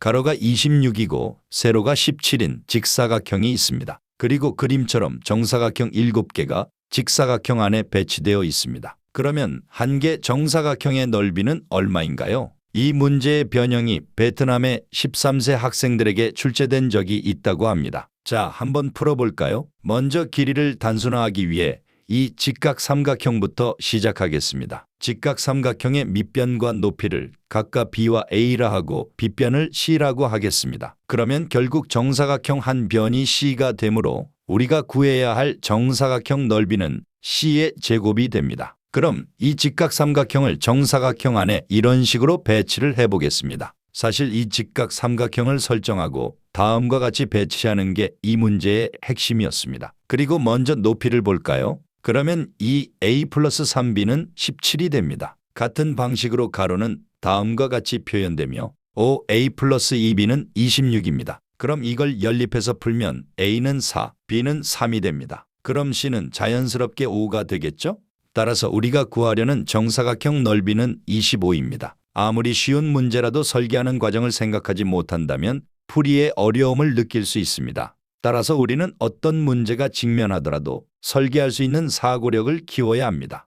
가로가 26이고 세로가 17인 직사각형이 있습니다. 그리고 그림처럼 정사각형 7개가 직사각형 안에 배치되어 있습니다. 그러면 한 개 정사각형의 넓이는 얼마인가요? 이 문제의 변형이 베트남의 13세 학생들에게 출제된 적이 있다고 합니다. 자, 한번 풀어볼까요? 먼저 길이를 단순화하기 위해 이 직각 삼각형부터 시작하겠습니다. 직각 삼각형의 밑변과 높이를 각각 b와 a라 하고 빗변을 c라고 하겠습니다. 그러면 결국 정사각형 한 변이 c가 되므로 우리가 구해야 할 정사각형 넓이는 c의 제곱이 됩니다. 그럼 이 직각 삼각형을 정사각형 안에 이런 식으로 배치를 해보겠습니다. 사실 이 직각 삼각형을 설정하고 다음과 같이 배치하는 게 이 문제의 핵심이었습니다. 그리고 먼저 높이를 볼까요? 그러면 이 a 플러스 3b는 17이 됩니다. 같은 방식으로 가로는 다음과 같이 표현되며 5a 플러스 2b는 26입니다. 그럼 이걸 연립해서 풀면 a는 4, b는 3이 됩니다. 그럼 c는 자연스럽게 5가 되겠죠? 따라서 우리가 구하려는 정사각형 넓이는 25입니다. 아무리 쉬운 문제라도 설계하는 과정을 생각하지 못한다면 풀이에 어려움을 느낄 수 있습니다. 따라서 우리는 어떤 문제가 직면하더라도 설계할 수 있는 사고력을 키워야 합니다.